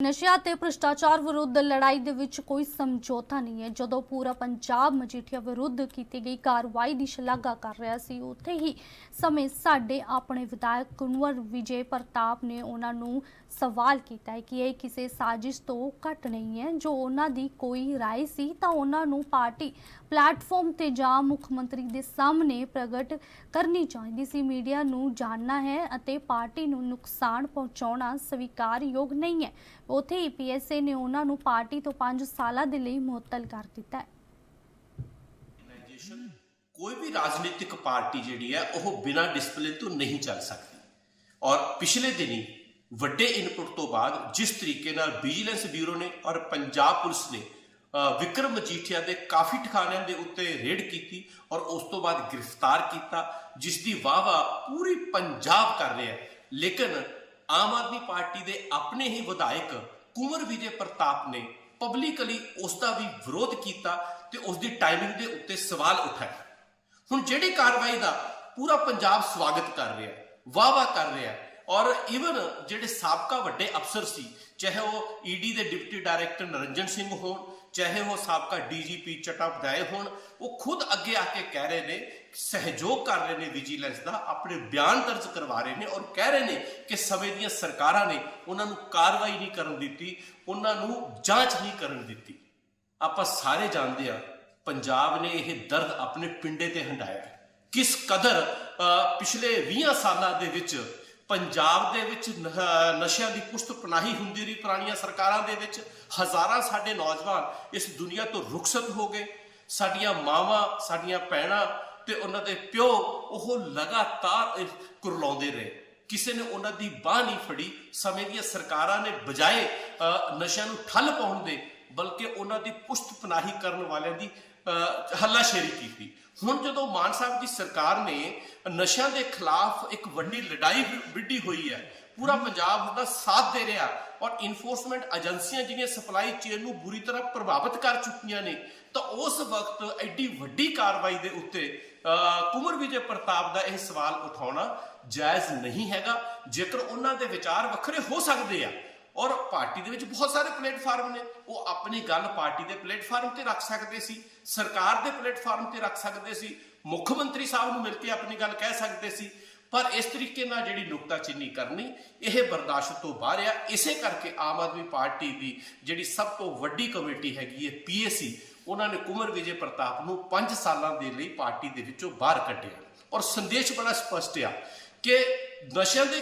ਨਸ਼ਿਆਂ ਤੇ ਭ੍ਰਿਸ਼ਟਾਚਾਰ ਵਿਰੁੱਧ ਲੜਾਈ ਦੇ ਵਿੱਚ ਕੋਈ ਸਮਝੌਤਾ ਨਹੀਂ ਹੈ ਜਦੋਂ ਪੂਰਾ ਪੰਜਾਬ ਮਜੀਠੀਆ ਵਿਰੁੱਧ ਕੀਤੀ ਗਈ ਕਾਰਵਾਈ ਦੀ ਸ਼ਲਾਘਾ ਕਰ ਰਿਹਾ ਸੀ ਉੱਥੇ ਹੀ ਸਮੇਂ ਸਾਡੇ ਆਪਣੇ ਵਿਧਾਇਕ ਕੁਨਵਰ ਵਿਜੇ ਪ੍ਰਤਾਪ ਨੇ ਉਹਨਾਂ ਨੂੰ ਸਵਾਲ ਕੀਤਾ ਹੈ ਕਿ ਇਹ ਕਿਸੇ ਸਾਜ਼ਿਸ਼ ਤੋਂ ਘੱਟ ਨਹੀਂ ਹੈ ਜੋ ਉਹਨਾਂ ਦੀ ਕੋਈ رائے ਸੀ ਤਾਂ ਉਹਨਾਂ ਨੂੰ ਪਾਰਟੀ ਪਲੇਟਫਾਰਮ ਤੇ ਜਾਂ ਮੁੱਖ ਮੰਤਰੀ ਦੇ ਸਾਹਮਣੇ ਪ੍ਰਗਟ ਕਰਨੀ ਚਾਹੀਦੀ ਸੀ ਮੀਡੀਆ ਨੂੰ ਜਾਣਨਾ ਹੈ ਅਤੇ ਪਾਰਟੀ ਨੂੰ ਨੁਕਸਾਨ ਪਹੁੰਚਾਉਣਾ ਸਵੀਕਾਰਯੋਗ ਨਹੀਂ ਹੈ ਉੱਥੇ ਹੀ ਪੀਐਸਏ ਨੇ ਉਹਨਾਂ ਨੂੰ ਪਾਰਟੀ ਤੋਂ 5 ਸਾਲਾਂ ਦੇ ਲਈ ਮੁਅੱਤਲ ਕਰ ਦਿੱਤਾ ਹੈ। ਕੋਈ ਵੀ ਰਾਜਨੀਤਿਕ ਪਾਰਟੀ ਜਿਹੜੀ ਹੈ, ਉਹ ਬਿਨਾਂ ਡਿਸਪਲਿਨ ਤੋਂ ਨਹੀਂ ਚੱਲ ਸਕਦੀ। ਔਰ ਪਿਛਲੇ ਦਿਨੀ ਵੱਡੇ ਇਨਪੁਟ ਤੋਂ ਬਾਅਦ ਜਿਸ ਤਰੀਕੇ ਨਾਲ ਵਿਜੀਲੈਂਸ ਬਿਊਰੋ ਨੇ ਔਰ ਪੰਜਾਬ ਪੁਲਿਸ ਨੇ ਵਿਕਰਮ ਮਜੀਠੀਆ ਦੇ ਕਾਫੀ ਠਿਕਾਣਿਆਂ ਦੇ ਉੱਤੇ ਰੇਡ ਕੀਤੀ ਔਰ ਉਸ ਤੋਂ ਬਾਅਦ ਗ੍ਰਿਫਤਾਰ ਕੀਤਾ, ਜਿਸ ਦੀ ਵਾਵਾ ਪੂਰੀ ਪੰਜਾਬ ਕਰ ਰਿਹਾ ਹੈ। ਲੇਕਿਨ ਆਮ ਆਦਮੀ ਪਾਰਟੀ ਦੇ ਆਪਣੇ ਹੀ ਵਿਧਾਇਕ ਕੁਮਰ ਵਿਜੇ ਪ੍ਰਤਾਪ ਨੇ ਪਬਲਿਕਲੀ ਉਸ ਦਾ ਵੀ ਵਿਰੋਧ ਕੀਤਾ ਤੇ ਉਸ ਦੀ ਟਾਈਮਿੰਗ ਦੇ ਉੱਤੇ ਸਵਾਲ ਉਠਾਇਆ ਹੁਣ ਜਿਹੜੀ ਕਾਰਵਾਈ ਦਾ ਪੂਰਾ ਪੰਜਾਬ ਸਵਾਗਤ ਕਰ ਰਿਹਾ ਵਾਹ ਵਾਹ ਕਰ ਰਿਹਾ ਔਰ ਇਵਨ ਜਿਹੜੇ ਸਾਬਕਾ ਵੱਡੇ ਅਫਸਰ ਸੀ, ਚਾਹੇ ਉਹ ਈਡੀ ਦੇ ਡਿਪਟੀ ਡਾਇਰੈਕਟਰ ਨਰਿੰਜਨ ਸਿੰਘ ਹੋਣ ਚਾਹੇ ਉਹ ਸਾਬਕਾ ਡੀਜੀਪੀ ਚਟਾਪਦਾਏ ਹੋਣ ਉਹ ਖੁਦ ਅੱਗੇ ਆ ਕੇ ਕਹਿ ਰਹੇ ਨੇ ਸਹਿਯੋਗ ਕਰ ਰਹੇ ਨੇ ਵਿਜੀਲੈਂਸ ਦਾ ਆਪਣੇ ਬਿਆਨ ਦਰਜ ਕਰਵਾ ਰਹੇ ਨੇ ਔਰ ਕਹਿ ਰਹੇ ਨੇ ਕਿ ਸਮੇਂ ਦੀਆਂ ਸਰਕਾਰਾਂ ਨੇ ਉਹਨਾਂ ਨੂੰ ਕਾਰਵਾਈ ਨਹੀਂ ਕਰਨ ਦਿੱਤੀ ਉਹਨਾਂ ਨੂੰ ਜਾਂਚ ਨਹੀਂ ਕਰਨ ਦਿੱਤੀ। ਆਪਾਂ ਸਾਰੇ ਜਾਣਦੇ ਆ ਪੰਜਾਬ ਨੇ ਇਹ ਦਰਦ ਆਪਣੇ ਪਿੰਡੇ ਤੇ ਹੰਡਾਇਆ ਕਿਸ ਕਦਰ ਅ, ਪਿਛਲੇ 20 ਸਾਲਾਂ ਦੇ ਵਿੱਚ ਪੰਜਾਬ ਦੇ ਵਿੱਚ ਨ- ਨਸ਼ਿਆਂ ਦੀ ਪੁਸ਼ਤ ਪਨਾਹੀ ਹੁੰਦੀ ਰਹੀ ਪੁਰਾਣੀਆਂ ਸਰਕਾਰਾਂ ਦੇ ਵਿੱਚ। ਹਜ਼ਾਰਾਂ ਸਾਡੇ ਨੌਜਵਾਨ ਇਸ ਦੁਨੀਆ ਤੋਂ ਰੁਖਸਤ ਹੋ ਗਏ। ਸਾਡੀਆਂ ਮਾਵਾਂ, ਸਾਡੀਆਂ ਭੈਣਾਂ ਤੇ ਉਹਨਾਂ ਦੇ ਪਿਓ ਉਹ ਲਗਾਤਾਰ ਕੁਰਲਾਉਂਦੇ ਰਹੇ। ਕਿਸੇ ਨੇ ਉਹਨਾਂ ਦੀ ਬਾਹ ਨਹੀਂ ਫੜੀ। ਸਮੇਂ ਦੀਆਂ ਸਰਕਾਰਾਂ ਨੇ ਬਜਾਏ ਨਸ਼ਿਆਂ ਨੂੰ ਠੱਲ ਪਾਉਣ ਦੇ ਬਲਕਿ ਉਹਨਾਂ ਦੀ ਪੁਸ਼ਤ ਪਨਾਹੀ ਕਰਨ ਵਾਲਿਆਂ ਦੀ ਹੱਲਾਸ਼ੇਰੀ ਕੀਤੀ ਹੁਣ ਜਦੋਂ ਮਾਨ ਸਾਹਿਬ ਦੀ ਸਰਕਾਰ ਨੇ ਨਸ਼ਿਆਂ ਦੇ ਖਿਲਾਫ ਇੱਕ ਵੱਡੀ ਲੜਾਈ ਵਿੱਢੀ ਹੋਈ ਹੈ ਪੂਰਾ ਪੰਜਾਬ ਦਾ ਸਾਥ ਦੇ ਰਿਹਾ ਔਰ ਇਨਫੋਰਸਮੈਂਟ ਏਜੰਸੀਆਂ ਜਿਹੜੀਆਂ ਸਪਲਾਈ ਚੇਨ ਨੂੰ ਬੁਰੀ ਤਰ੍ਹਾਂ ਪ੍ਰਭਾਵਿਤ ਕਰ ਚੁੱਕੀਆਂ ਨੇ ਤਾਂ ਉਸ ਵਕਤ ਐਡੀ ਵੱਡੀ ਕਾਰਵਾਈ ਦੇ ਉੱਤੇ ਅ, ਕੁਮਰ ਵਿਜੇ ਪ੍ਰਤਾਪ ਦਾ ਇਹ ਸਵਾਲ ਉਠਾਉਣਾ ਜਾਇਜ਼ ਨਹੀਂ ਹੈਗਾ। ਜੇਕਰ ਉਹਨਾਂ ਦੇ ਵਿਚਾਰ ਵੱਖਰੇ ਹੋ ਸਕਦੇ ਆ ਔਰ ਪਾਰਟੀ ਦੇ ਵਿੱਚ ਬਹੁਤ ਸਾਰੇ ਪਲੇਟਫਾਰਮ ਨੇ। ਉਹ ਆਪਣੀ ਗੱਲ ਪਾਰਟੀ ਦੇ ਪਲੇਟਫਾਰਮ ਤੇ ਰੱਖ ਸਕਦੇ ਸੀ, ਸਰਕਾਰ ਦੇ ਪਲੇਟਫਾਰਮ ਤੇ ਰੱਖ ਸਕਦੇ ਸੀ, ਮੁੱਖ ਮੰਤਰੀ ਸਾਹਿਬ ਨੂੰ ਮਿਲ ਕੇ ਆਪਣੀ ਗੱਲ ਕਹਿ ਸਕਦੇ ਸੀ। ਪਰ ਇਸ ਤਰੀਕੇ ਨਾਲ ਜਿਹੜੀ ਨੁਕਤਾਚੀਨੀ ਕਰਨੀ, ਇਹ ਬਰਦਾਸ਼ਤ ਤੋਂ ਬਾਹਰ ਆ। ਇਸੇ ਕਰਕੇ ਆਮ ਆਦਮੀ ਪਾਰਟੀ ਦੀ ਜਿਹੜੀ ਸਭ ਤੋਂ ਵੱਡੀ ਕਮੇਟੀ ਹੈਗੀ ਹੈ ਪੀਏਸੀ ਉਹਨਾਂ ਨੇ ਕੁਮਰ ਵਿਜੇ ਪ੍ਰਤਾਪ ਨੂੰ 5 ਸਾਲਾਂ ਦੇ ਲਈ ਪਾਰਟੀ ਦੇ ਵਿੱਚੋਂ ਬਾਹਰ ਕੱਢਿਆ। ਔਰ ਸੰਦੇਸ਼ ਬੜਾ ਸਪਸ਼ਟ ਆ ਕਿ ਨਸ਼ਿਆਂ ਦੇ